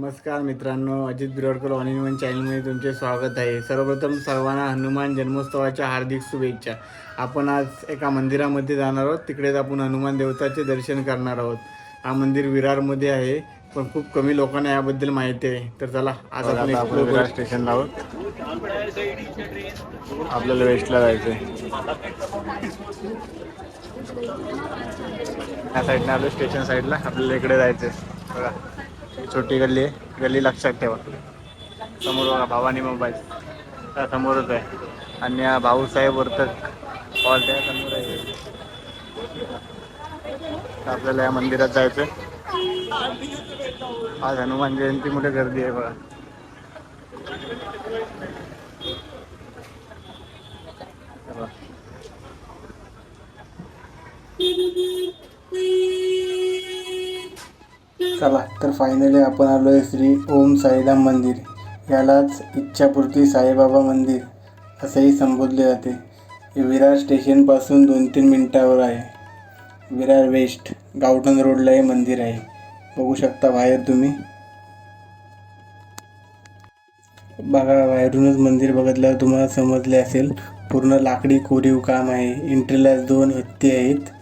नमस्कार मित्रांनो Ajit Birodkar on in one चॅनलमध्ये तुमचे स्वागत आहे. सर्वप्रथम सर्वांना हनुमान जन्मोत्सवाच्या हार्दिक शुभेच्छा. आपण आज एका मंदिरामध्ये जाणार आहोत. तिकडेच आपण हनुमान देवताचे दर्शन करणार आहोत. हा मंदिर विरारमध्ये आहे पण खूप कमी लोकांना याबद्दल माहिती आहे. तर चला आज आपण विरार स्टेशनला आहोत. आपल्याला वेस्टला जायचं आहे या साईडला आलो स्टेशन साईडला आपल्याला इकडे जायचं आहे बघा. छोटी गल्ली आहे. गल्ली लक्षात ठेवा. समोर बघा भावानी मोबाईल त्या समोरच आहे. आणि हा भाऊसाहेब वर्तक हॉल त्या समोर आहे. आपल्याला या मंदिरात जायचं आहे आज हनुमान जयंती मोठी गर्दी आहे बघा. बघा. चला तर फायनली आपण आलो आहे श्री ओम साईराम मंदिर. यालाच इच्छापूर्ती साईबाबा मंदिर असेही संबोधले जाते. हे विरार स्टेशनपासून दोन तीन मिनटावर आहे. विरार वेस्ट गावठण रोडला हे मंदिर आहे. बघू शकता बाहेर तुम्ही. बघा बाहेरूनच मंदिर बघितल्यावर तुम्हाला समजले असेल पूर्ण लाकडी कोरीव काम आहे. एंट्रीला दोन हत्ती आहेत.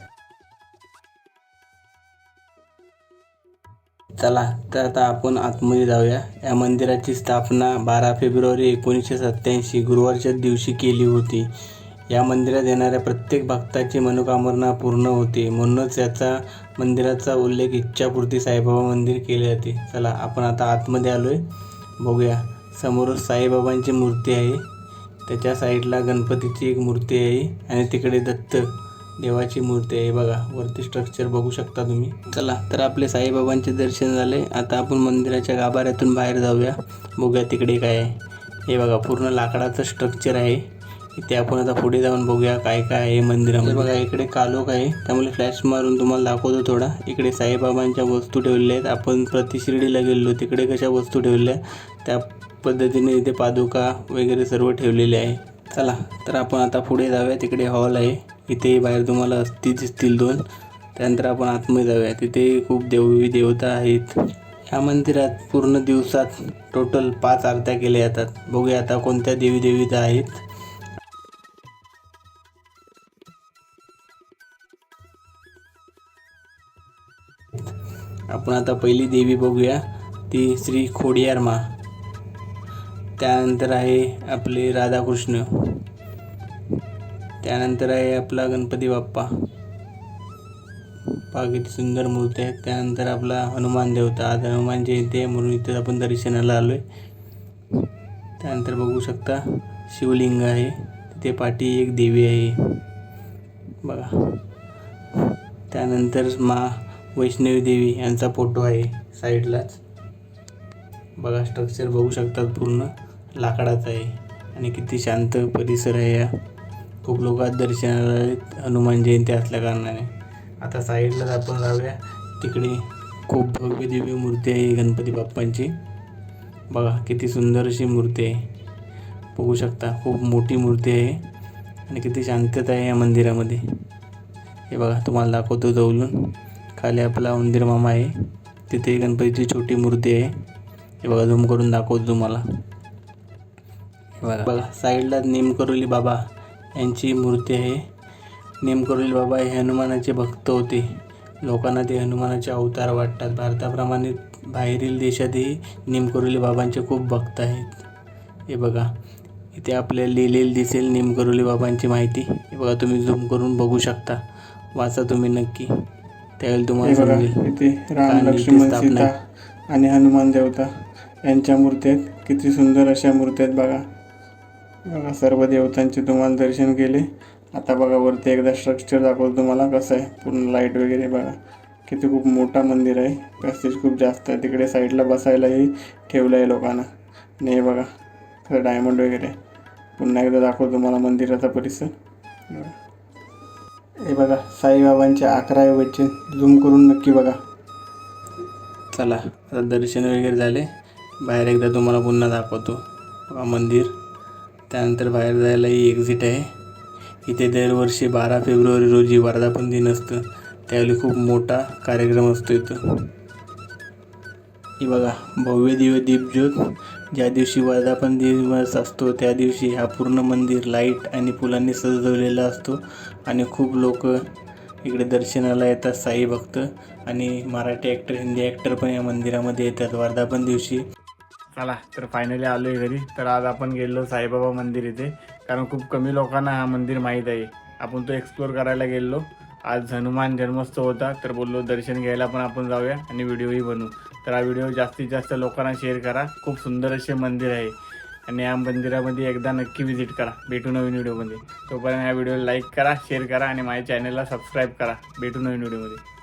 चला तर आता आपण आतमध्ये जाऊया. या मंदिराची स्थापना बारा फेब्रुवारी एकोणीसशे सत्त्याऐंशी गुरुवारच्या दिवशी केली होती. या मंदिरात येणाऱ्या प्रत्येक भक्ताची मनोकामना पूर्ण होते. म्हणूनच याचा मंदिराचा उल्लेख इच्छापूर्ती साईबाबा मंदिर केले जाते. चला आपण आता आतमध्ये आलो आहे बघूया. समोर साईबाबांची मूर्ती आहे. त्याच्या साईडला गणपतीची एक मूर्ती आहे आणि तिकडे दत्त देवाची मूर्ती आहे बघा. वरती स्ट्रक्चर बघू शकता तुम्ही. चला तर आपले साईबाबांचे दर्शन झाले. आता आपण मंदिराच्या गाभाऱ्यातून बाहेर जाऊया. बघूया तिकडे काय आहे. हे बघा पूर्ण लाकडाचं स्ट्रक्चर आहे. इथे आपण आता पुढे जाऊन बघूया काय काय आहे मंदिरामध्ये. बघा इकडे कालोख आहे. त्यामुळे फ्लॅश मारून तुम्हाला दाखवतो थोडा. इकडे साईबाबांच्या वस्तू ठेवलेल्या आहेत. आपण प्रतिशिर्डीला गेलो तिकडे कशा वस्तू ठेवल्या? त्या पद्धतीने इथे पादुका वगैरे सर्व ठेवलेले आहे. चला तर आपण आता पुढे जाऊया. तिकडे हॉल आहे. इथे बाहेर तुम्हाला अस्थी दिसतील दोन. त्यानंतर आपण आतमध्ये जाऊया. तिथे खूप देवी देवता आहेत. या मंदिरात पूर्ण दिवसात टोटल पाच आरत्या केल्या जातात. बघूया आता कोणत्या देवी देवता आहेत. आपण आता पहिली देवी बघूया. ती श्री खोडियार्मा त्यानंतर आहे आपले राधाकृष्ण. त्यानंतर आहे आपला गणपती बाप्पा. पहा किती सुंदर मूर्ती आहे त्यानंतर आपला हनुमान देवता. आज हनुमान जयंती आहे म्हणून इथे आपण दर्शनाला आलो आहे त्यानंतर बघू शकता शिवलिंग आहे. तिथे पाठी एक देवी आहे. बघा. त्यानंतर मा वैष्णवी देवी यांचा फोटो आहे साईडलाच. बघा स्ट्रक्चर बघू शकतात पूर्ण. लाकडाचं आहे. आणि किती शांत परिसर आहे या. खूप लोक आज दर्शनाला हनुमान जयंती असल्या कारणाने. आता साईडलाच आपण जाऊया तिकडे खूप भव्य दिव्य मूर्ती आहे गणपती बाप्पांची. बघा किती सुंदर अशी मूर्ती आहे. बघू शकता खूप मोठी मूर्ती आहे. आणि किती शांतता आहे या मंदिरामध्ये. हे बघा तुम्हाला दाखवतो जवळून. खाली आपला उंदीर मामा आहे. तिथे गणपतीची छोटी मूर्ती आहे. हे बघा झूम करून दाखवतो तुम्हाला. हे बघा बघा साईडला नेमकरोली बाबा. यांची मूर्ती आहे. नेमकरोली बाबा हे हनुमानाचे भक्त होते. लोकांना ते हनुमानाचे अवतार वाटतात. भारताप्रमाणे बाहेरील देशातही नेमकरोली बाबांचे खूप भक्त आहेत. हे बघा. इथे आपल्याला लिहिलेली दिसेल नेमकरोली बाबांची माहिती. हे बघा तुम्ही झूम करून बघू शकता. वाचा तुम्ही नक्की. त्यावेळी तुम्हाला समजेल. इथे राम लक्ष्मण सीता आणि हनुमान देवता यांच्या मूर्ती आहेत. किती सुंदर अशा मूर्ती आहेत बघा. बघा सर्व देवतांचे तुम्हाला दर्शन केले. आता बघा वरती एकदा स्ट्रक्चर दाखवतो तुम्हाला कसं आहे. पूर्ण लाइट वगैरे बघा. किती खूप मोठा मंदिर आहे. पॅसेज खूप जास्त आहे. तिकडे साईडला बसायलाही ठेवलं आहे लोकांना. आणि हे बघा कसं डायमंड वगैरे. पुन्हा एकदा दाखवतो तुम्हाला मंदिराचा परिसर. हे बघा साईबाबांचे अकरा वचन. झूम करून नक्की बघा. चला आता दर्शन वगैरे झाले. बाहेर एकदा तुम्हाला पुन्हा दाखवतो. बघा मंदिर. त्यानंतर बाहेर जायलाही एक्झिट आहे. इथे दरवर्षी बारा फेब्रुवारी रोजी वर्धापन दिन असतं. त्यावेळी खूप मोठा कार्यक्रम असतो इथं. ही बघा भव्य दिव्य दीपज्योत. ज्या दिवशी वर्धापन दिवस असतो त्या दिवशी हा पूर्ण मंदिर लाइट आणि फुलांनी सजवलेला असतो. आणि खूप लोक इकडे दर्शनाला येतात साई भक्त. आणि मराठी ॲक्टर हिंदी ॲक्टर पण या मंदिरामध्ये येतात वर्धापन दिवशी. चला तर फायनली आलो आहे घरी. तर आज आपण गेलो साईबाबा मंदिर इथे. कारण खूप कमी लोकांना हा मंदिर माहीत आहे. आपण तो एक्सप्लोर करायला गेलो आज हनुमान जन्मोत्सव होता तर बोललो दर्शन घ्यायला पण आपण जाऊया आणि व्हिडिओही बनवू. तर हा व्हिडिओ जास्तीत जास्त लोकांना शेअर करा. खूप सुंदर असे मंदिर आहे. आणि या मंदिरामध्ये एकदा नक्की व्हिजिट करा. भेटू नवीन व्हिडिओमध्ये. तोपर्यंत या व्हिडिओला लाईक करा शेअर करा आणि माझ्या चॅनलला सबस्क्राईब करा. भेटू नवीन व्हिडिओमध्ये.